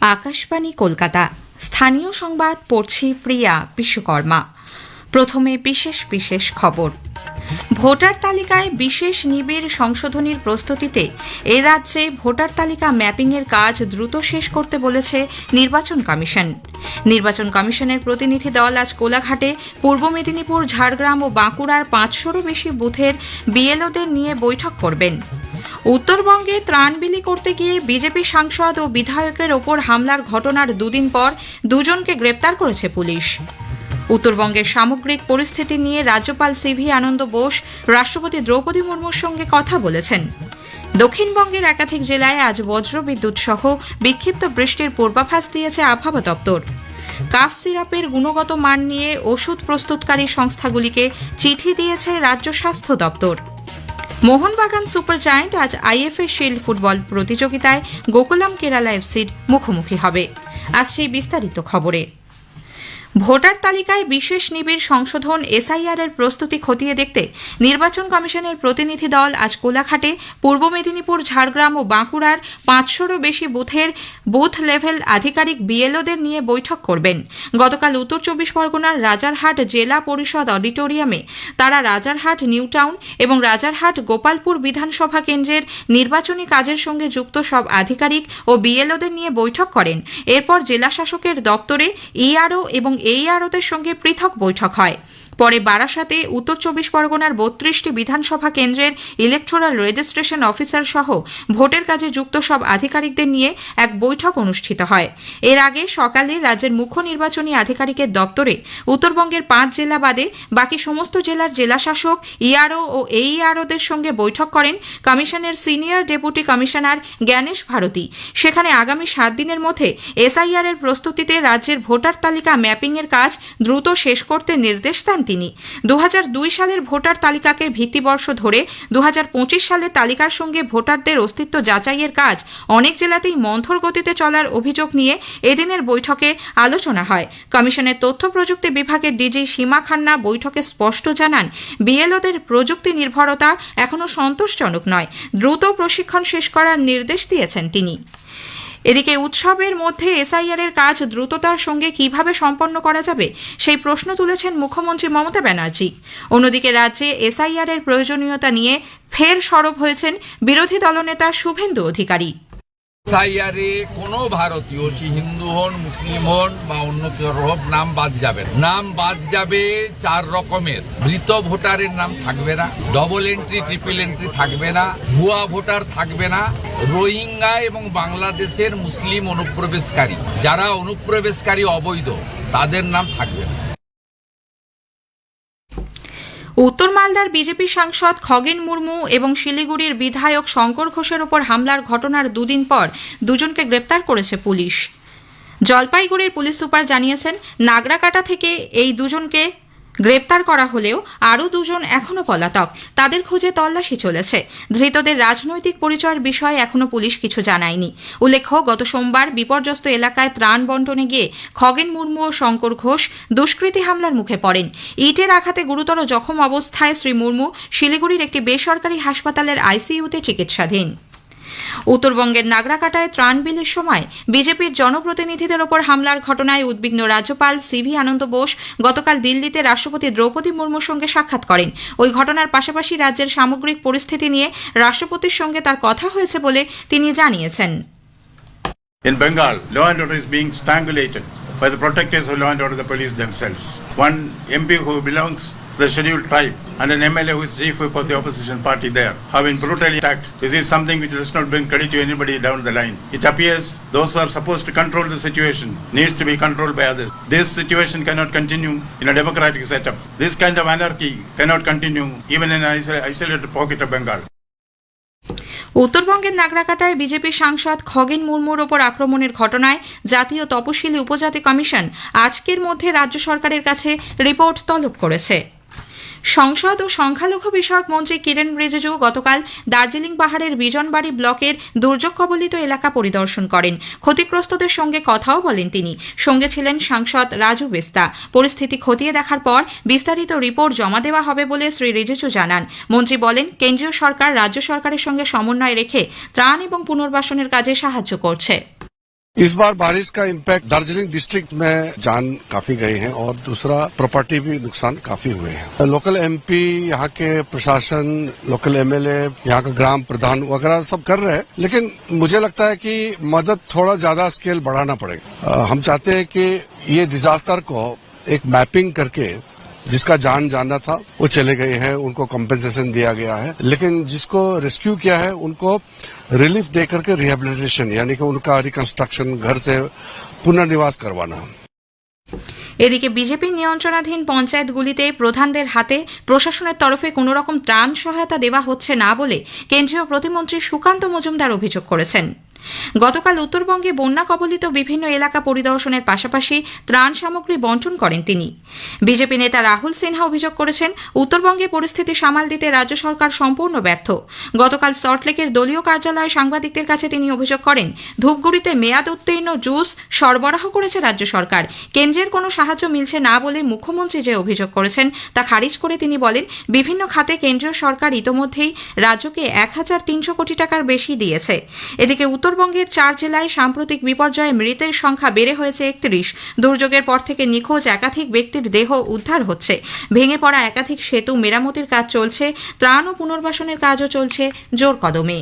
আকাশবাণী, কলকাতা। স্থানীয় সংবাদ, পড়ছি প্রিয়া বিশ্বকর্মা। প্রথমে বিশেষ বিশেষ খবর। ভোটার তালিকায় বিশেষ নিবিড় সংশোধনীর প্রস্তুতিতে এ রাজ্যে ভোটার তালিকা ম্যাপিংয়ের কাজ দ্রুত শেষ করতে বলেছে নির্বাচন কমিশন। নির্বাচন কমিশনের প্রতিনিধি দল আজ কোলাঘাটে পূর্ব মেদিনীপুর, ঝাড়গ্রাম ও বাঁকুড়ার পাঁচশোরও বেশি বুথের বিএলওদের নিয়ে বৈঠক করবেন। উত্তরবঙ্গে ত্রাণ বিলি করতে গিয়ে বিজেপি সাংসদ ও বিধায়কের ওপর হামলার ঘটনার দুদিন পর দুজনকে গ্রেপ্তার করেছে পুলিশ। উত্তরবঙ্গের সামগ্রিক পরিস্থিতি নিয়ে রাজ্যপাল সিভি আনন্দ বোস, রাষ্ট্রপতি দ্রৌপদী মুর্মুর সঙ্গে কথা বলেছেন। দক্ষিণবঙ্গের একাধিক জেলায় আজ বজ্রবিদ্যুৎ সহ বিক্ষিপ্ত বৃষ্টির পূর্বাভাস দিয়েছে আবহাওয়া দপ্তর। কাফ সিরাপের গুণগত মান নিয়ে ওষুধ প্রস্তুতকারী সংস্থাগুলিকে চিঠি দিয়েছে রাজ্য স্বাস্থ্য দপ্তর। মোহনবাগান সুপার জায়েন্ট আজ আইএফএ শিল্ড ফুটবল প্রতিযোগিতায় গোকুলাম কেরালা এফসির মুখোমুখি হবে। আজ সেই বিস্তারিত খবরে। ভোটার তালিকায় বিশেষ নিবিড় সংশোধন, এসআইআর এর প্রস্তুতি খতিয়ে দেখতে নির্বাচন কমিশনের প্রতিনিধি দল আজ কোলাঘাটে পূর্ব মেদিনীপুর, ঝাড়গ্রাম ও বাঁকুড়ার পাঁচশোরও বেশি বুথের বুথ লেভেল আধিকারিক বিএলওদের নিয়ে বৈঠক করবেন। গতকাল উত্তর চব্বিশ পরগনার রাজারহাট জেলা পরিষদ অডিটোরিয়ামে তারা রাজারহাট নিউ টাউন এবং রাজারহাট, গোপালপুর বিধানসভা কেন্দ্রের নির্বাচনী কাজের সঙ্গে যুক্ত সব আধিকারিক ও বিএলওদের নিয়ে বৈঠক করেন। এরপর জেলা শাসকের দপ্তরে ইআরও এবং এইআরওদের সঙ্গে পৃথক বৈঠক হয়। পরে বারাসাতে উত্তর চব্বিশ পরগনার বত্রিশটি বিধানসভা কেন্দ্রের ইলেকট্রাল রেজিস্ট্রেশন অফিসার সহ ভোটের কাজে যুক্ত সব আধিকারিকদের নিয়ে এক বৈঠক অনুষ্ঠিত হয়। এর আগে সকালে রাজ্যের মুখ্য নির্বাচনী আধিকারিকের দপ্তরে উত্তরবঙ্গের পাঁচ জেলা বাদে বাকি সমস্ত জেলার জেলাশাসক ইআরও ও এইআরওদের সঙ্গে বৈঠক করেন কমিশনের senior deputy commissioner Gyanesh Bharati. সেখানে আগামী সাত দিনের মধ্যে এসআইআর এর প্রস্তুতিতে রাজ্যের ভোটার তালিকা ম্যাপিংয়ের কাজ দ্রুত শেষ করতে নির্দেশ দেন তিনি। দু হাজার দুই সালের ভোটার তালিকাকে ভিত্তিবর্ষ ধরে দু সালে তালিকার সঙ্গে ভোটারদের অস্তিত্ব যাচাইয়ের কাজ অনেক জেলাতেই মন্থর গতিতে চলার অভিযোগ নিয়ে এদিনের বৈঠকে আলোচনা হয়। কমিশনের তথ্য প্রযুক্তি বিভাগের ডিজি সীমা খান্না বৈঠকে স্পষ্ট জানান, বিএলওদের প্রযুক্তি নির্ভরতা এখনও সন্তোষজনক নয়, দ্রুত প্রশিক্ষণ শেষ করার নির্দেশ দিয়েছেন তিনি। এদিকে উৎসবের মধ্যে এসআইআর এর কাজ দ্রুততার সঙ্গে কীভাবে সম্পন্ন করা যাবে, সেই প্রশ্ন তুলেছেন মুখ্যমন্ত্রী মমতা ব্যানার্জি। অন্যদিকে রাজ্যে এসআইআর এর প্রয়োজনীয়তা নিয়ে ফের সরব হয়েছেন বিরোধী দলনেতা শুভেন্দু অধিকারী। এসআইআরে কোনো ভারতীয়, সে হিন্দু হন, মুসলিম হন বা অন্য কেউ হোক নাম বাদ যাবে নাম বাদ যাবে চার রকমের। মৃত ভোটারের নাম থাকবে না ডবল এন্ট্রি ট্রিপল এন্ট্রি থাকবে না, ভুয়া ভোটার থাকবে না, রোহিঙ্গা এবং বাংলাদেশের মুসলিম অনুপ্রবেশকারী। যারা অনুপ্রবেশকারী, অবৈধ, তাদের নাম থাকবে না। উত্তর মালদার বিজেপি সাংসদ খগেন মুর্মু এবং শিলিগুড়ির বিধায়ক শঙ্কর ঘোষের ওপর হামলার ঘটনার দুদিন পর দুজনকে গ্রেপ্তার করেছে পুলিশ। জলপাইগুড়ির পুলিশ সুপার জানিয়েছেন, নাগরাকাটা থেকে এই দুজনকে গ্রেপ্তার করা হলেও আরও দুজন এখনও পলাতক। তাদের খোঁজে তল্লাশি চলেছে। ধৃতদের রাজনৈতিক পরিচয়ের বিষয়ে এখনও পুলিশ কিছু জানায়নি। উল্লেখ্য, গত সোমবার বিপর্যস্ত এলাকায় ত্রাণ বন্টনে গিয়ে খগেন মুর্মু ও শঙ্কর ঘোষ দুষ্কৃতী হামলার মুখে পড়েন। ইটের আঘাতে গুরুতর জখম অবস্থায় শ্রী মুর্মু শিলিগুড়ির একটি বেসরকারি হাসপাতালের আইসিইউতে চিকিৎসাধীন। উত্তরবঙ্গের নাগরাকাটায় ত্রাণ বিলির সময় বিজেপির জনপ্রতিনিধিদের ওপর হামলার ঘটনায় উদ্বিগ্ন রাজ্যপাল সিভি আনন্দ বোস গতকাল দিল্লিতে রাষ্ট্রপতি দ্রৌপদী মুর্মুর সঙ্গে সাক্ষাৎ করেন ওই ঘটনার পাশাপাশি রাজ্যের সামগ্রিক পরিস্থিতি নিয়ে রাষ্ট্রপতির সঙ্গে তার কথা হয়েছে বলে তিনি জানিয়েছেন In Bengal, law and order is being strangulated by the protectors of law and order, the police themselves. One MP who belongs the scheduled tribe and an MLA who is chief whip of the opposition party there have been brutally attacked. This is something which does not bring credit to anybody down the line. It appears those who are supposed to control the situation needs to be controlled by others. This situation cannot continue in a democratic setup. This kind of anarchy cannot continue even in an isolated pocket of Bengal. উত্তরবঙ্গের নাগরাকাটায় BJP সাংসদ খগেন মুর্মুর ওপর আক্রমণের ঘটনায় জাতীয় তপশিলি উপজাতি commission আজকের মধ্যে রাজ্য সরকারের কাছে রিপোর্ট তলব করেছে সংসদ ও সংখ্যালঘু বিষয়ক মন্ত্রী কিরেন রিজিজু গতকাল দার্জিলিং পাহাড়ের বিজনবাড়ি ব্লকের দুর্যোগ কবলিত এলাকা পরিদর্শন করেন। ক্ষতিগ্রস্তদের সঙ্গে কথাও বলেন তিনি। সঙ্গে ছিলেন সাংসদ রাজু বেস্তা। পরিস্থিতি খতিয়ে দেখার পর বিস্তারিত রিপোর্ট জমা দেওয়া হবে বলে শ্রী রিজিজু জানান। মন্ত্রী বলেন, কেন্দ্রীয় সরকার রাজ্য সরকারের সঙ্গে সমন্বয় রেখে ত্রাণ এবং পুনর্বাসনের কাজে সাহায্য করছে। इस बार बारिश का इम्पैक्ट दार्जिलिंग डिस्ट्रिक्ट में जान काफ़ी गए हैं और दूसरा प्रॉपर्टी भी नुकसान काफ़ी हुए हैं। लोकल एमपी यहाँ के प्रशासन लोकल एमएलए यहाँ का ग्राम प्रधान वगैरह सब कर रहे हैं, लेकिन मुझे लगता है कि मदद थोड़ा ज़्यादा स्केल बढ़ाना पड़ेगा। हम चाहते हैं कि ये डिजास्टर को एक मैपिंग करके जिसका जान जाना था वो चले गए हैं उनको कॉम्पेंसेशन दिया गया है लेकिन जिसको रेस्क्यू किया है उनको रिलीफ दे करके रिहेबिलिटेशन यानी कि उनका रिकंस्ट्रक्शन घर से पुनर्निवास करवाना এদিকে বিজেপির নিয়ন্ত্রণাধীন পঞ্চায়েতগুলিতে প্রধানদের হাতে প্রশাসনের তরফে কোনো রকম ত্রাণ সহায়তা দেওয়া হচ্ছে না বলে কেন্দ্রীয় প্রতিমন্ত্রী সুকান্ত মজুমদার অভিযোগ করেছেন গতকাল উত্তরবঙ্গে বন্যা কবলিত বিভিন্ন এলাকা পরিদর্শনের পাশাপাশি ত্রাণ সামগ্রী বন্টন করেন তিনি। বিজেপি নেতা রাহুল সিনহা অভিযোগ করেছেন, উত্তরবঙ্গে পরিস্থিতি সামাল দিতে রাজ্য সরকার সম্পূর্ণ ব্যর্থ। গতকাল সল্টলেকের দলীয় কার্যালয়ে সাংবাদিকদের কাছে তিনি অভিযোগ করেন, ধূপগুড়িতে মেয়াদ উত্তীর্ণ জুস সরবরাহ করেছে রাজ্য সরকার। কেন্দ্রের কোনো সাহায্য মিলছে না বলে মুখ্যমন্ত্রী যে অভিযোগ করেছেন তা খারিজ করে তিনি বলেন, বিভিন্ন খাতে কেন্দ্রীয় সরকার ইতোমধ্যেই রাজ্যকে এক হাজার তিনশো কোটি টাকার বেশি দিয়েছে। এদিকে উত্তরবঙ্গের চার জেলায় সাম্প্রতিক বিপর্যয়ে মৃতের সংখ্যা বেড়ে হয়েছে একত্রিশ। দুর্যোগের পর থেকে নিখোঁজ একাধিক ব্যক্তির দেহ উদ্ধার হচ্ছে। ভেঙে পড়া একাধিক সেতু মেরামতির কাজ চলছে, ত্রাণ ও পুনর্বাসনের কাজও চলছে জোর কদমে।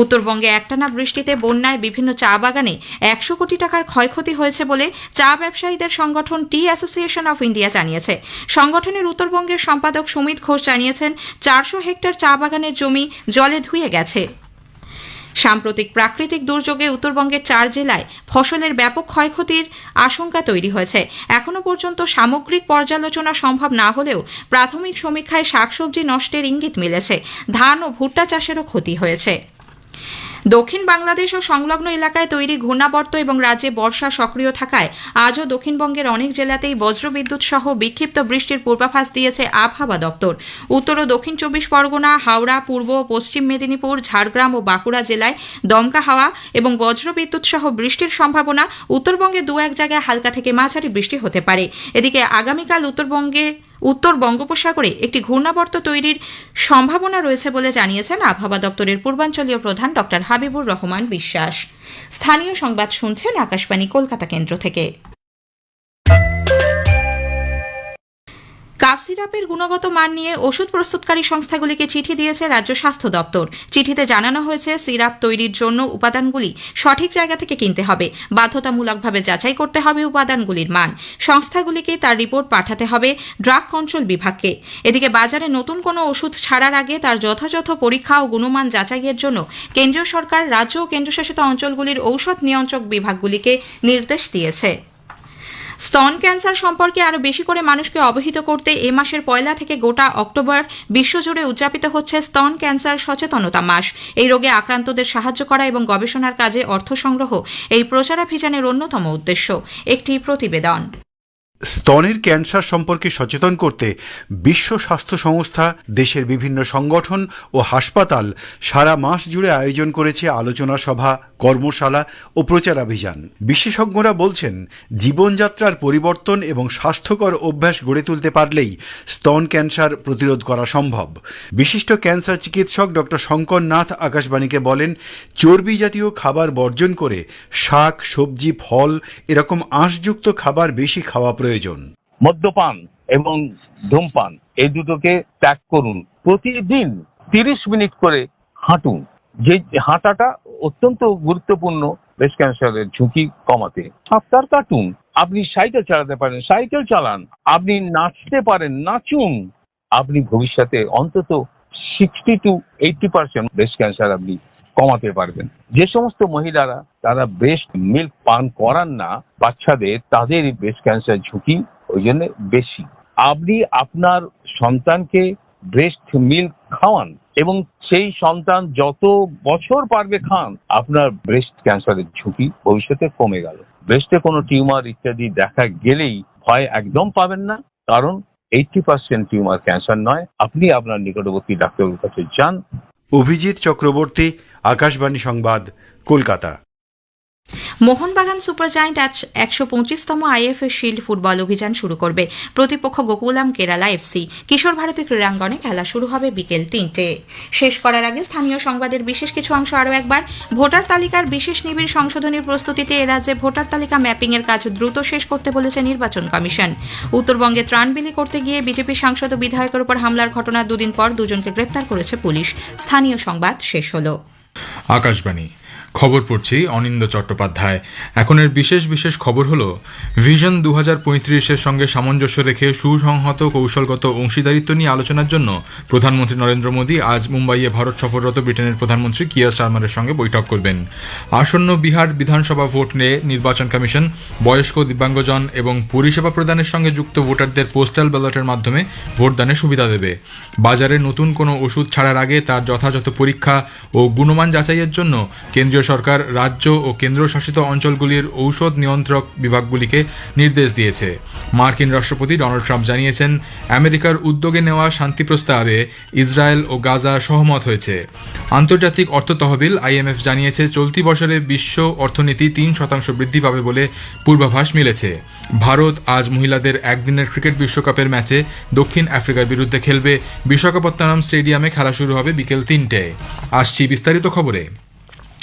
উত্তরবঙ্গে একটানা বৃষ্টিতে বন্যায় বিভিন্ন চা বাগানে একশো কোটি টাকার ক্ষয়ক্ষতি হয়েছে বলে চা ব্যবসায়ীদের সংগঠন টি অ্যাসোসিয়েশন অফ ইন্ডিয়া জানিয়েছে। সংগঠনের উত্তরবঙ্গের সম্পাদক সুমিত ঘোষ জানিয়েছেন, চারশো হেক্টর চা বাগানের জমি জলে ধুয়ে গেছে। সাম্প্রতিক প্রাকৃতিক দুর্যোগে উত্তরবঙ্গের চার জেলায় ফসলের ব্যাপক ক্ষয়ক্ষতির আশঙ্কা তৈরি হয়েছে। এখনও পর্যন্ত সামগ্রিক পর্যালোচনা সম্ভব না হলেও প্রাথমিক সমীক্ষায় শাকসবজি নষ্টের ইঙ্গিত মিলেছে। ধান ও ভুট্টা চাষেরও ক্ষতি হয়েছে। দক্ষিণ বাংলাদেশ ও সংলগ্ন এলাকায় তৈরি ঘূর্ণাবর্ত এবং রাজ্যে বর্ষা সক্রিয় থাকায় আজও দক্ষিণবঙ্গের অনেক জেলাতেই বজ্রবিদ্যুৎ সহ বিক্ষিপ্ত বৃষ্টির পূর্বাভাস দিয়েছে আবহাওয়া দপ্তর। উত্তর ও দক্ষিণ চব্বিশ পরগনা, হাওড়া, পূর্ব ও পশ্চিম মেদিনীপুর, ঝাড়গ্রাম ও বাঁকুড়া জেলায় দমকা হাওয়া এবং বজ্রবিদ্যুৎ সহ বৃষ্টির সম্ভাবনা উত্তরবঙ্গে দু এক জায়গায় হালকা থেকে মাঝারি বৃষ্টি হতে পারে। এদিকে আগামীকাল উত্তরবঙ্গে উত্তর বঙ্গোপসাগরে একটি ঘূর্ণাবর্ত তৈরির সম্ভাবনা রয়েছে বলে জানিয়েছেন আবহাওয়া দপ্তরের পূর্বাঞ্চলীয় প্রধান ডক্টর হাবিবুর রহমান বিশ্বাস। স্থানীয় সংবাদ শুনছেন আকাশবাণী কলকাতা কেন্দ্র থেকে। কাপ সিরাপের গুণগত মান নিয়ে ওষুধ প্রস্তুতকারী সংস্থাগুলিকে চিঠি দিয়েছে রাজ্য স্বাস্থ্য দপ্তর। চিঠিতে জানানো হয়েছে, সিরাপ তৈরির জন্য উপাদানগুলি সঠিক জায়গা থেকে কিনতে হবে। বাধ্যতামূলকভাবে যাচাই করতে হবে উপাদানগুলির মান। সংস্থাগুলিকে তার রিপোর্ট পাঠাতে হবে ড্রাগ কন্ট্রোল বিভাগকে। এদিকে বাজারে নতুন কোনো ওষুধ ছাড়ার আগে তার যথাযথ পরীক্ষা ও গুণমান যাচাইয়ের জন্য কেন্দ্রীয় সরকার, রাজ্য ও কেন্দ্রশাসিত অঞ্চলগুলির ঔষধ নিয়ন্ত্রক বিভাগগুলিকে নির্দেশ দিয়েছে। স্তন ক্যান্সার সম্পর্কে আরও বেশি করে মানুষকে অবহিত করতে এ মাসের পয়লা থেকে গোটা অক্টোবর বিশ্বজুড়ে উদযাপিত হচ্ছে স্তন ক্যান্সার সচেতনতা মাস। এই রোগে আক্রান্তদের সাহায্য করা এবং গবেষণার কাজে অর্থ সংগ্রহ এই প্রচারাভিযানের অন্যতম উদ্দেশ্য। একটি প্রতিবেদন। স্তনের ক্যান্সার সম্পর্কে সচেতন করতে বিশ্ব স্বাস্থ্য সংস্থা, দেশের বিভিন্ন সংগঠন ও হাসপাতাল সারা মাস জুড়ে আয়োজন করেছে আলোচনা সভা, কর্মশালা ও প্রচারাভিযান। বিশেষজ্ঞরা বলছেন, জীবনযাত্রার পরিবর্তন এবং স্বাস্থ্যকর অভ্যাস গড়ে তুলতে পারলেই স্তন ক্যান্সার প্রতিরোধ করা সম্ভব। বিশিষ্ট ক্যান্সার চিকিৎসক ডক্টর শঙ্কর নাথ আকাশবাণীকে বলেন, চর্বি জাতীয় খাবার বর্জন করে শাক, সবজি, ফল এরকম আঁশযুক্ত খাবার বেশি খাওয়া প্রয়োজন। মদ্যপান এবং ধূমপান, এই দুটোকে ত্যাগ করুন। প্রতিদিন তিরিশ মিনিট করে হাঁটুন। যে হাঁটাটা অত্যন্ত গুরুত্বপূর্ণ ব্রেস্ট ক্যান্সারের ঝুঁকি কমাতে। সাঁতার কাটুন। আপনি সাইকেল চালাতে পারেন, সাইকেল চালান। আপনি নাচতে পারেন, নাচুন। আপনি ভবিষ্যতে অন্তত sixty two eighty percent breast cancer আপনি কমাতে পারবেন। যে সমস্ত মহিলারা, তারা ব্রেস্ট মিল্ক পান করান না, বাচ্চাদের, তাদের ব্রেস্ট ক্যান্সার ঝুঁকি ওই জন্য বেশি। আপনি আপনার সন্তানকে ব্রেস্ট মিল্ক খাওয়ান এবং সেই সন্তান যত বছর পারবে খান, আপনার ব্রেস্ট ক্যান্সারের ঝুঁকি ভবিষ্যতে কমে গেল। ব্রেস্টে কোনো টিউমার ইত্যাদি দেখা গেলেই ভয় একদম পাবেন না, কারণ এইটি পার্সেন্ট টিউমার ক্যান্সার নয়। আপনি আপনার নিকটবর্তী ডাক্তারের কাছে যান। অভিজিৎ চক্রবর্তী আকাশবাণী সংবাদ, কলকাতা। মোহনবাগান সুপার জায়েন্ট আজ একশো পঁচিশতম আইএফএ শিল্ড ফুটবল অভিযান শুরু করবে। প্রতিপক্ষ গোকুলাম কেরালা এফসি কিশোর ভারতী ক্রীড়াঙ্গনে খেলা শুরু হবে বিকেল তিনটে। শেষ করার আগে স্থানীয় সংবাদের বিশেষ কিছু অংশ আরও একবার। ভোটার তালিকার বিশেষ নিবিড় সংশোধনীর প্রস্তুতিতে এ রাজ্যে ভোটার তালিকা ম্যাপিং এর কাজ দ্রুত শেষ করতে বলেছে নির্বাচন কমিশন। উত্তরবঙ্গে ত্রাণ বিলি করতে গিয়ে বিজেপি সাংসদ ও বিধায়কের উপর হামলার ঘটনার দুদিন পর দুজনকে গ্রেপ্তার করেছে পুলিশ। স্থানীয় সংবাদ শেষ হলো। আকাশবাণী খবর পড়ছি অনিন্দ চট্টোপাধ্যায়। এখনের বিশেষ বিশেষ খবর হলো ভিশন দু হাজার সঙ্গে সামঞ্জস্য রেখে সুসংহত কৌশলগত অংশীদারিত্ব নিয়ে আলোচনার জন্য প্রধানমন্ত্রী নরেন্দ্র মোদী আজ মুম্বাইয়ে ভারত সফররত ব্রিটেনের প্রধানমন্ত্রী কিয়ার স্টারমারের সঙ্গে বৈঠক করবেন। আসন্ন বিহার বিধানসভা ভোট নিয়ে নির্বাচন কমিশন, বয়স্ক দিব্যাঙ্গজন এবং পরিষেবা প্রদানের সঙ্গে যুক্ত ভোটারদের পোস্টাল ব্যালটের মাধ্যমে ভোটদানের সুবিধা দেবে। বাজারে নতুন কোনো ওষুধ ছাড়ার আগে তার যথাযথ পরীক্ষা ও গুণমান যাচাইয়ের জন্য কেন্দ্রীয় সরকার রাজ্য ও কেন্দ্রশাসিত অঞ্চলগুলির ঔষধ নিয়ন্ত্রক বিভাগগুলিকে নির্দেশ দিয়েছে। মার্কিন রাষ্ট্রপতি ডোনাল্ড ট্রাম্প জানিয়েছেন, আমেরিকার উদ্যোগে নেওয়া শান্তি প্রস্তাবে ইসরায়েল ও গাজা সহমত হয়েছে। আন্তর্জাতিক অর্থ তহবিল আইএমএফ জানিয়েছে, চলতি বছরে বিশ্ব অর্থনীতি তিন শতাংশ বৃদ্ধি পাবে বলে পূর্বাভাস মিলেছে। ভারত আজ মহিলাদের একদিনের ক্রিকেট বিশ্বকাপের ম্যাচে দক্ষিণ আফ্রিকার বিরুদ্ধে খেলবে। বিশাখাপত্তনম স্টেডিয়ামে খেলা শুরু হবে বিকেল তিনটে। আসছি বিস্তারিত খবরে।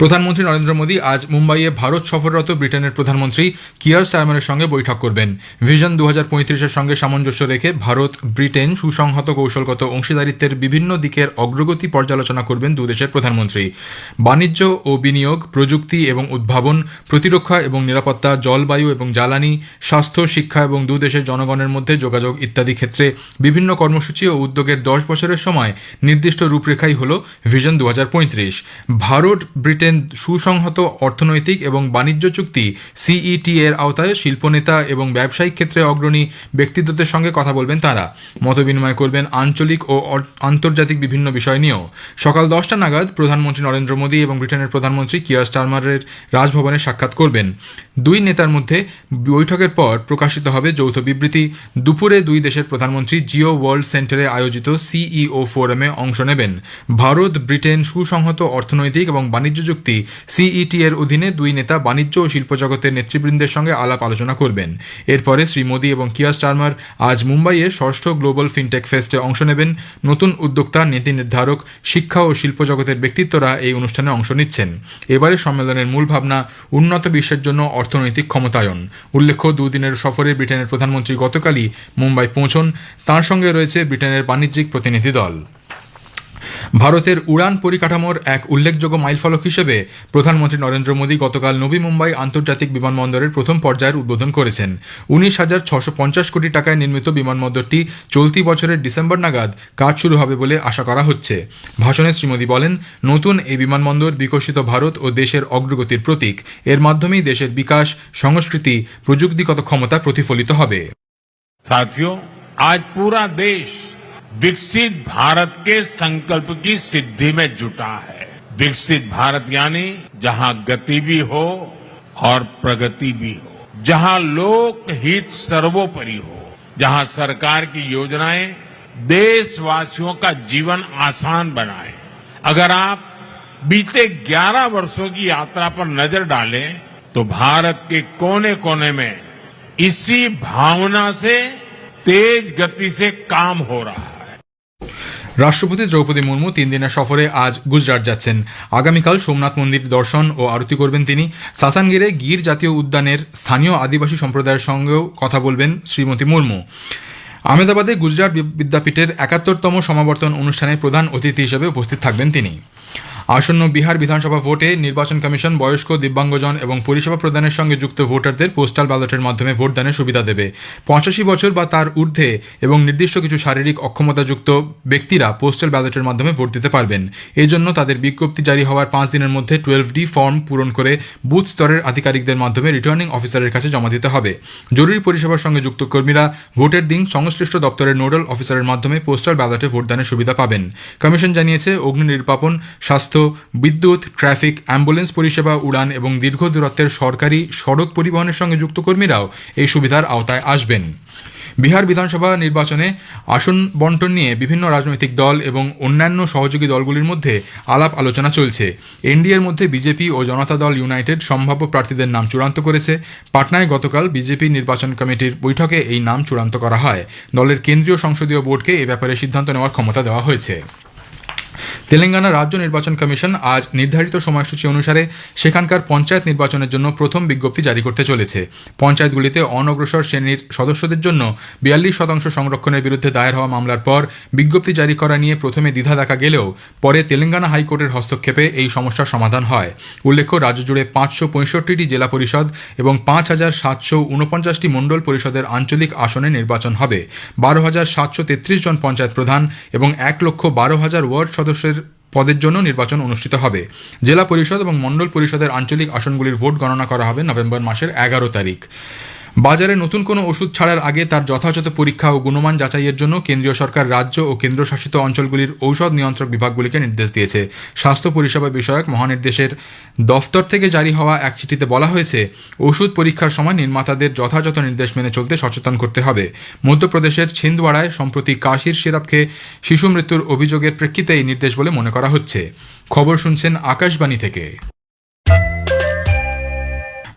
প্রধানমন্ত্রী নরেন্দ্র মোদী আজ মুম্বাইয়ে ভারত সফররত ব্রিটেনের প্রধানমন্ত্রী কিয়ার স্টারমারের সঙ্গে বৈঠক করবেন। ভিশন দু হাজার সঙ্গে সামঞ্জস্য রেখে ভারত, ব্রিটেন সুসংহত কৌশলগত অংশীদারিত্বের বিভিন্ন দিকের অগ্রগতি পর্যালোচনা করবেন দুদেশের প্রধানমন্ত্রী। বাণিজ্য ও বিনিয়োগ, প্রযুক্তি এবং উদ্ভাবন, প্রতিরক্ষা এবং নিরাপত্তা, জলবায়ু এবং জ্বালানি, স্বাস্থ্য, শিক্ষা এবং দুদেশের জনগণের মধ্যে যোগাযোগ ইত্যাদি ক্ষেত্রে বিভিন্ন কর্মসূচি ও উদ্যোগের দশ বছরের সময় নির্দিষ্ট রূপরেখাই হল ভিশন দু হাজার পঁয়ত্রিশ। ভারত, ব্রিটেন সুসংহত অর্থনৈতিক এবং বাণিজ্য চুক্তি সিইটি এর আওতায় শিল্পনেতা এবং ব্যবসায়িক ক্ষেত্রে অগ্রণী ব্যক্তিত্বদের সঙ্গে কথা বলবেন তারা। মতবিনিময় করবেন আঞ্চলিক ও আন্তর্জাতিক বিভিন্ন বিষয় নিয়েও। সকাল দশটা নাগাদ প্রধানমন্ত্রী নরেন্দ্র মোদী এবং ব্রিটেনের প্রধানমন্ত্রী কিয়ার স্টারমারের রাজভবনে সাক্ষাৎ করবেন। দুই নেতার মধ্যে বৈঠকের পর প্রকাশিত হবে যৌথ বিবৃতি। দুপুরে দুই দেশের প্রধানমন্ত্রী জিও ওয়ার্ল্ড সেন্টারে আয়োজিত সিইও ফোরামে অংশ নেবেন। ভারত, ব্রিটেন সুসংহত অর্থনৈতিক এবং বাণিজ্য চুক্তি সিইটি এর অধীনে দুই নেতা বাণিজ্য ও শিল্প জগতের নেতৃবৃন্দের সঙ্গে আলাপ আলোচনা করবেন। এরপরে শ্রী মোদী এবং কিয়া স্টারমার আজ মুম্বাইয়ে ষষ্ঠ গ্লোবাল ফিনটেক ফেস্টে অংশ নেবেন। নতুন উদ্যোক্তা, নীতি নির্ধারক, শিক্ষা ও শিল্প জগতের ব্যক্তিত্বরা এই অনুষ্ঠানে অংশ নিচ্ছেন। এবারে সম্মেলনের মূল ভাবনা, উন্নত বিশ্বের জন্য অর্থনৈতিক ক্ষমতায়ন। উল্লেখ্য, দুদিনের সফরে ব্রিটেনের প্রধানমন্ত্রী গতকালই মুম্বাই পৌঁছন। তার সঙ্গে রয়েছে ব্রিটেনের বাণিজ্যিক প্রতিনিধি দল। ভারতের উড়ান পরিকাঠামোর এক উল্লেখযোগ্য মাইলফলক হিসেবে প্রধানমন্ত্রী নরেন্দ্র মোদী গতকাল নবী মুম্বাই আন্তর্জাতিক বিমানবন্দরের প্রথম পর্যায়ের উদ্বোধন করেছেন। উনিশ হাজার ছশো পঞ্চাশ কোটি টাকায় নির্মিত বিমানবন্দরটি চলতি বছরের ডিসেম্বর নাগাদ কাজ শুরু হবে বলে আশা করা হচ্ছে। ভাষণে শ্রীমোদী বলেন, নতুন এই বিমানবন্দর বিকশিত ভারত ও দেশের অগ্রগতির প্রতীক। এর মাধ্যমেই দেশের বিকাশ, সংস্কৃতি, প্রযুক্তিগত ক্ষমতা প্রতিফলিত হবে। সাথিও, আজ পুরা দেশ विकसित भारत के संकल्प की सिद्धि में जुटा है। विकसित भारत यानी जहाँ गति भी हो और प्रगति भी हो। जहाँ लोक हित सर्वोपरि हो। जहाँ सरकार की योजनाएँ देशवासियों का जीवन आसान बनाए। अगर आप बीते 11 वर्षों की यात्रा पर नज़र डालें तो भारत के कोने कोने में इसी भावना से तेज गति से काम हो रहा है। রাষ্ট্রপতি দ্রৌপদী মুর্মু তিন দিনের সফরে আজ গুজরাট যাচ্ছেন। আগামীকাল সোমনাথ মন্দির দর্শন ও আরতি করবেন তিনি। সাসানগিরে গির জাতীয় উদ্যানের স্থানীয় আদিবাসী সম্প্রদায়ের সঙ্গেও কথা বলবেন শ্রীমতী মুর্মু। আহমেদাবাদে গুজরাট বিদ্যাপীঠের একাত্তরতম সমাবর্তন অনুষ্ঠানে প্রধান অতিথি হিসেবে উপস্থিত থাকবেন তিনি। আসন্ন বিহার বিধানসভা ভোটে নির্বাচন কমিশন বয়স্ক, দিব্যাঙ্গজন এবং পরিষেবা প্রদানের সঙ্গে যুক্ত ভোটারদের পোস্টাল ব্যালটের মাধ্যমে ভোটদানের সুবিধা দেবে। পঁচাশি বছর বা তার ঊর্ধ্বে এবং নির্দিষ্ট কিছু শারীরিক অক্ষমতাযুক্ত ব্যক্তিরা পোস্টাল ব্যালটের মাধ্যমে ভোট দিতে পারবেন। এই জন্য তাদের বিজ্ঞপ্তি জারি হওয়ার পাঁচ দিনের মধ্যে টুয়েলভ ডি ফর্ম পূরণ করে বুথ স্তরের আধিকারিকদের মাধ্যমে রিটার্নিং অফিসারের কাছে জমা দিতে হবে। জরুরি পরিষেবার সঙ্গে যুক্ত কর্মীরা ভোটের দিন সংশ্লিষ্ট দপ্তরের নোডাল অফিসারের মাধ্যমে পোস্টাল ব্যালটে ভোটদানের সুবিধা পাবেন। কমিশন জানিয়েছে অগ্নি নির্বাপন স্বাস্থ্য বিদ্যুৎ, ট্রাফিক, অ্যাম্বুলেন্স পরিষেবা, উড়ান এবং দীর্ঘ দূরত্বের সরকারি সড়ক পরিবহনের সঙ্গে যুক্ত কর্মীরাও এই সুবিধার আওতায় আসবেন। বিহার বিধানসভা নির্বাচনে আসন বন্টন নিয়ে বিভিন্ন রাজনৈতিক দল এবং অন্যান্য সহযোগী দলগুলির মধ্যে আলাপ আলোচনা চলছে। এনডিএর মধ্যে বিজেপি ও জনতা দল ইউনাইটেড সম্ভাব্য প্রার্থীদের নাম চূড়ান্ত করেছে। পাটনায় গতকাল বিজেপি নির্বাচন কমিটির বৈঠকে এই নাম চূড়ান্ত করা হয়। দলের কেন্দ্রীয় সংসদীয় বোর্ডকে এ ব্যাপারে সিদ্ধান্ত নেওয়ার ক্ষমতা দেওয়া হয়েছে। তেলেঙ্গানা রাজ্য নির্বাচন কমিশন আজ নির্ধারিত সময়সূচি অনুসারে সেখানকার পঞ্চায়েত নির্বাচনের জন্য প্রথম বিজ্ঞপ্তি জারি করতে চলেছে। পঞ্চায়েতগুলিতে অনগ্রসর শ্রেণির সদস্যদের জন্য বিয়াল্লিশ শতাংশ সংরক্ষণের বিরুদ্ধে দায়ের হওয়া মামলার পর বিজ্ঞপ্তি জারি করা নিয়ে প্রথমে দ্বিধা দেখা গেলেও পরে তেলেঙ্গানা হাইকোর্টের হস্তক্ষেপে এই সমস্যার সমাধান হয়। উল্লেখ্য, রাজ্য জুড়ে পাঁচশো পঁয়ষট্টিটি জেলা পরিষদ এবং পাঁচ হাজার সাতশো উনপঞ্চাশটি মণ্ডল পরিষদের আঞ্চলিক আসনে নির্বাচন হবে। বারো হাজার সাতশো তেত্রিশ জন পঞ্চায়েত প্রধান এবং এক লক্ষ বারো হাজার ওয়ার্ড সদস্যের পদের জন্য নির্বাচন অনুষ্ঠিত হবে। জেলা পরিষদ এবং মণ্ডল পরিষদের আঞ্চলিক আসনগুলির ভোট গণনা করা হবে নভেম্বর মাসের এগারো তারিখ। বাজারে নতুন কোনো ওষুধ ছাড়ার আগে তার যথাযথ পরীক্ষা ও গুণমান যাচাইয়ের জন্য কেন্দ্রীয় সরকার রাজ্য ও কেন্দ্রশাসিত অঞ্চলগুলির ঔষধ নিয়ন্ত্রক বিভাগগুলিকে নির্দেশ দিয়েছে। স্বাস্থ্য পরিষেবা বিষয়ক মহানির্দেশের দফতর থেকে জারি হওয়া এক চিঠিতে বলা হয়েছে, ওষুধ পরীক্ষার সময় নির্মাতাদের যথাযথ নির্দেশ মেনে চলতে সচেতন করতে হবে। মধ্যপ্রদেশের ছিন্দওয়াড়ায় সম্প্রতি কাশির সিরাপ খেয়ে শিশু মৃত্যুর অভিযোগের প্রেক্ষিতে এই নির্দেশ বলে মনে করা হচ্ছে। খবর শুনছেন আকাশবাণী থেকে।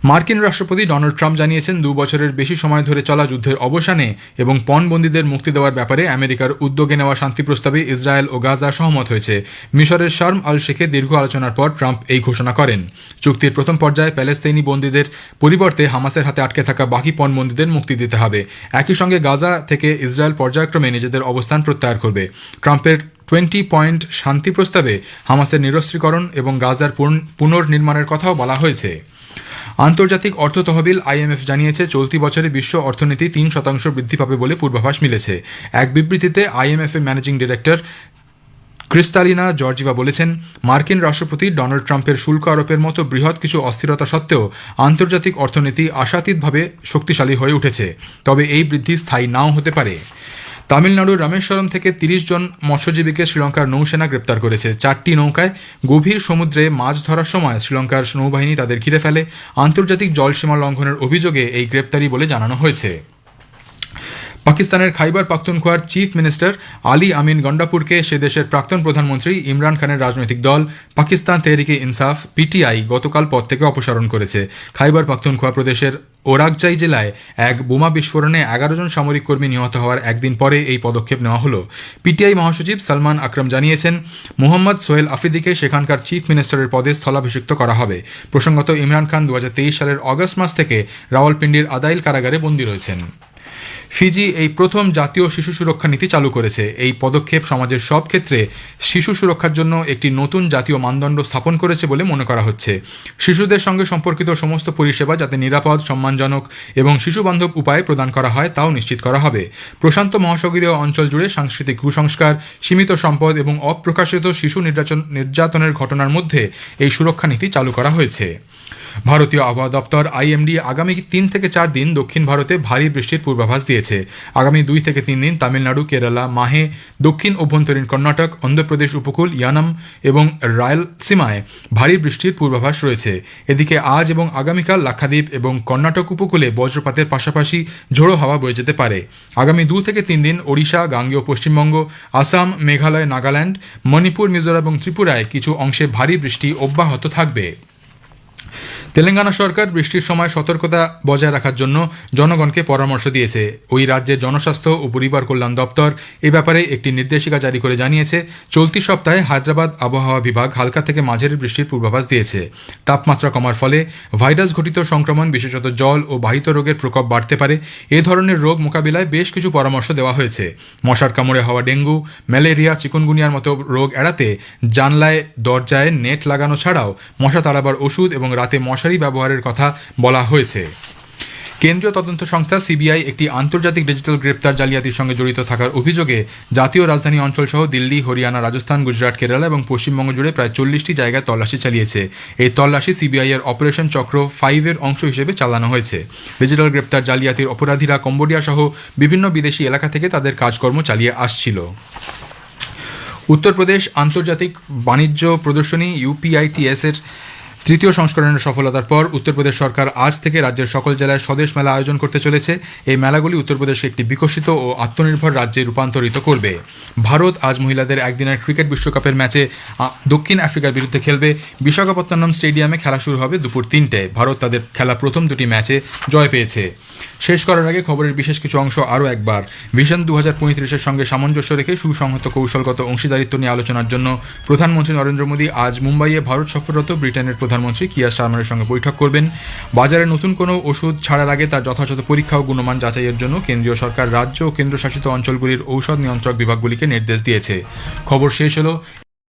মার্কিন রাষ্ট্রপতি ডোনাল্ড ট্রাম্প জানিয়েছেন, দু বছরের বেশি সময় ধরে চলা যুদ্ধের অবসানে এবং পণবন্দীদের মুক্তি দেওয়ার ব্যাপারে আমেরিকার উদ্যোগে নেওয়া শান্তি প্রস্তাবে ইসরায়েল ও গাজা সহমত হয়েছে। মিশরের শার্ম আল শেখে দীর্ঘ আলোচনার পর ট্রাম্প এই ঘোষণা করেন। চুক্তির প্রথম পর্যায়ে প্যালেস্তাইনি বন্দীদের পরিবর্তে হামাসের হাতে আটকে থাকা বাকি পণবন্দীদের মুক্তি দিতে হবে। একই সঙ্গে গাজা থেকে ইসরায়েল পর্যায়ক্রমে নিজেদের অবস্থান প্রত্যাহার করবে। ট্রাম্পের টোয়েন্টি পয়েন্ট শান্তি প্রস্তাবে হামাসের নিরস্ত্রীকরণ এবং গাজার পুনর্নির্মাণের কথাও বলা হয়েছে। আন্তর্জাতিক অর্থ তহবিল আইএমএফ জানিয়েছে, চলতি বছরে বিশ্ব অর্থনীতি তিন শতাংশ বৃদ্ধি পাবে বলে পূর্বাভাস মিলেছে। এক বিবৃতিতে আইএমএফ এর ম্যানেজিং ডিরেক্টর ক্রিস্তালিনা জর্জিভা বলেছেন, মার্কিন রাষ্ট্রপতি ডোনাল্ড ট্রাম্পের শুল্ক আরোপের মতো বৃহৎ কিছু অস্থিরতা সত্ত্বেও আন্তর্জাতিক অর্থনীতি আশাতীতভাবে শক্তিশালী হয়ে উঠেছে। তবে এই বৃদ্ধি স্থায়ী নাও হতে পারে। তামিলনাড়ুর রামেশ্বরম থেকে তিরিশ জন মৎস্যজীবীকে শ্রীলঙ্কার নৌসেনা গ্রেপ্তার করেছে। চারটি নৌকায় গভীর সমুদ্রে মাছ ধরার সময় শ্রীলঙ্কার নৌবাহিনী তাদের ঘিরে ফেলে। আন্তর্জাতিক জলসীমা লঙ্ঘনের অভিযোগে এই গ্রেপ্তারি বলে জানানো হয়েছে। পাকিস্তানের খাইবার পাখতুনখোয়ার চিফ মিনিস্টার আলী আমিন গন্ডাপুরকে সে দেশের প্রাক্তন প্রধানমন্ত্রী ইমরান খানের রাজনৈতিক দল পাকিস্তান তেহরিকে ইনসাফ, পিটিআই গতকাল পদ থেকে অপসারণ করেছে। খাইবার পাখতুনখোয়া প্রদেশের ওরাকজাই জেলায় এক বোমা বিস্ফোরণে এগারো জন সামরিক কর্মী নিহত হওয়ার একদিন পরে এই পদক্ষেপ নেওয়া হলো। পিটিআই মহাসচিব সালমান আকরম জানিয়েছেন, মোহাম্মদ সোহেল আফ্রিদিকে সেখানকার চিফ মিনিস্টারের পদে স্থলাভিষিক্ত করা হবে। প্রসঙ্গত, ইমরান খান দু হাজার তেইশ সালের অগস্ট মাস থেকে রাওয়ালপিন্ডির আদাইল কারাগারে বন্দী রয়েছেন। ফিজি এই প্রথম জাতীয় শিশু সুরক্ষা নীতি চালু করেছে। এই পদক্ষেপ সমাজের সব ক্ষেত্রে শিশু সুরক্ষার জন্য একটি নতুন জাতীয় মানদণ্ড স্থাপন করেছে বলে মনে করা হচ্ছে। শিশুদের সঙ্গে সম্পর্কিত সমস্ত পরিষেবা যাতে নিরাপদ, সম্মানজনক এবং শিশুবান্ধব উপায়ে প্রদান করা হয়, তাও নিশ্চিত করা হবে। প্রশান্ত মহাসাগরীয় অঞ্চল জুড়ে সাংস্কৃতিক কুসংস্কার, সীমিত সম্পদ এবং অপ্রকাশিত শিশু নির্যাতন নির্যাতনের ঘটনার মধ্যে এই সুরক্ষা নীতি চালু করা হয়েছে। ভারতীয় আবহাওয়া দপ্তর আইএমডি আগামী তিন থেকে চার দিন দক্ষিণ ভারতে ভারী বৃষ্টির পূর্বাভাস দিয়েছে। আগামী দুই থেকে তিন দিন তামিলনাড়ু, কেরালা, মাহে, দক্ষিণ অভ্যন্তরীণ কর্ণাটক, অন্ধ্রপ্রদেশ উপকূল, ইয়ানাম এবং রায়লসীমায় ভারী বৃষ্টির পূর্বাভাস রয়েছে। এদিকে আজ এবং আগামীকাল লাক্ষাদ্বীপ এবং কর্ণাটক উপকূলে বজ্রপাতের পাশাপাশি ঝোড়ো হাওয়া বয়ে যেতে পারে। আগামী দু থেকে তিন দিন ওড়িশা, গাঙ্গেয় পশ্চিমবঙ্গ, আসাম, মেঘালয়, নাগাল্যান্ড, মণিপুর, মিজোরাম এবং ত্রিপুরায় কিছু অংশে ভারী বৃষ্টি অব্যাহত থাকবে। তেলেঙ্গানা সরকার বৃষ্টির সময় সতর্কতা বজায় রাখার জন্য জনগণকে পরামর্শ দিয়েছে। ওই রাজ্যের জনস্বাস্থ্য ও পরিবার কল্যাণ দপ্তর এ ব্যাপারে একটি নির্দেশিকা জারি করে জানিয়েছে। চলতি সপ্তাহে হায়দ্রাবাদ আবহাওয়া বিভাগ হালকা থেকে মাঝারি বৃষ্টির পূর্বাভাস দিয়েছে। তাপমাত্রা কমার ফলে ভাইরাস ঘটিত সংক্রমণ, বিশেষত জল ও বাহিত রোগের প্রকোপ বাড়তে পারে। এ ধরনের রোগ মোকাবিলায় বেশ কিছু পরামর্শ দেওয়া হয়েছে। মশার কামড়ে হওয়া ডেঙ্গু, ম্যালেরিয়া, চিকুনগুনিয়ার মতো রোগ এড়াতে জানলায়, দরজায় নেট লাগানো ছাড়াও মশা তাড়াবার ওষুধ এবং রাতে মশারি ব্যবহারের কথা বলা হয়েছে। কেন্দ্রীয় তদন্ত সংস্থা সিবিআই একটি আন্তর্জাতিক ডিজিটাল গ্রেপ্তার জালিয়াতির সঙ্গে জড়িত থাকার অভিযোগে জাতীয় রাজধানী অঞ্চল সহ দিল্লি, হরিয়ানা, রাজস্থান, গুজরাট, কেরালা এবং পশ্চিমবঙ্গ জুড়ে প্রায় চল্লিশটি জায়গায় তল্লাশি চালিয়েছে। এই তল্লাশি সিবিআই এর অপারেশন চক্র ফাইভের অংশ হিসেবে চালানো হয়েছে। ডিজিটাল গ্রেপ্তার জালিয়াতির অপরাধীরা কম্বোডিয়া সহ বিভিন্ন বিদেশি এলাকা থেকে তাদের কাজকর্ম চালিয়ে আসছিল। উত্তরপ্রদেশ আন্তর্জাতিক বাণিজ্য প্রদর্শনী ইউপিআইটিএস এর তৃতীয় সংস্করণের সফলতার পর উত্তরপ্রদেশ সরকার আজ থেকে রাজ্যের সকল জেলায় স্বদেশ মেলা আয়োজন করতে চলেছে। এই মেলাগুলি উত্তরপ্রদেশকে একটি বিকশিত ও আত্মনির্ভর রাজ্যে রূপান্তরিত করবে। ভারত আজ মহিলাদের একদিনের ক্রিকেট বিশ্বকাপের ম্যাচে দক্ষিণ আফ্রিকার বিরুদ্ধে খেলবে বিশাখাপত্তনম স্টেডিয়ামে খেলা শুরু হবে দুপুর তিনটে। ভারত তাদের খেলা প্রথম দুটি ম্যাচে জয় পেয়েছে। শেষ করার আগে খবরের বিশেষ কিছু অংশ আরও একবার। ভিশন দু হাজার পঁয়ত্রিশের সঙ্গে সামঞ্জস্য রেখে সুসংহত কৌশলগত অংশীদারিত্ব নিয়ে আলোচনার জন্য প্রধানমন্ত্রী নরেন্দ্র মোদী আজ মুম্বাইয়ে ভারত সফররত ব্রিটেনের প্রধানমন্ত্রী কিয়া স্টারমারের সঙ্গে বৈঠক করবেন। বাজারে নতুন কোনো ওষুধ ছাড়ার আগে তার যথাযথ পরীক্ষা ও গুণমান যাচাইয়ের জন্য কেন্দ্রীয় সরকার রাজ্য ও কেন্দ্রশাসিত অঞ্চলগুলির ঔষধ নিয়ন্ত্রক বিভাগগুলিকে নির্দেশ দিয়েছে। খবর শেষ হলো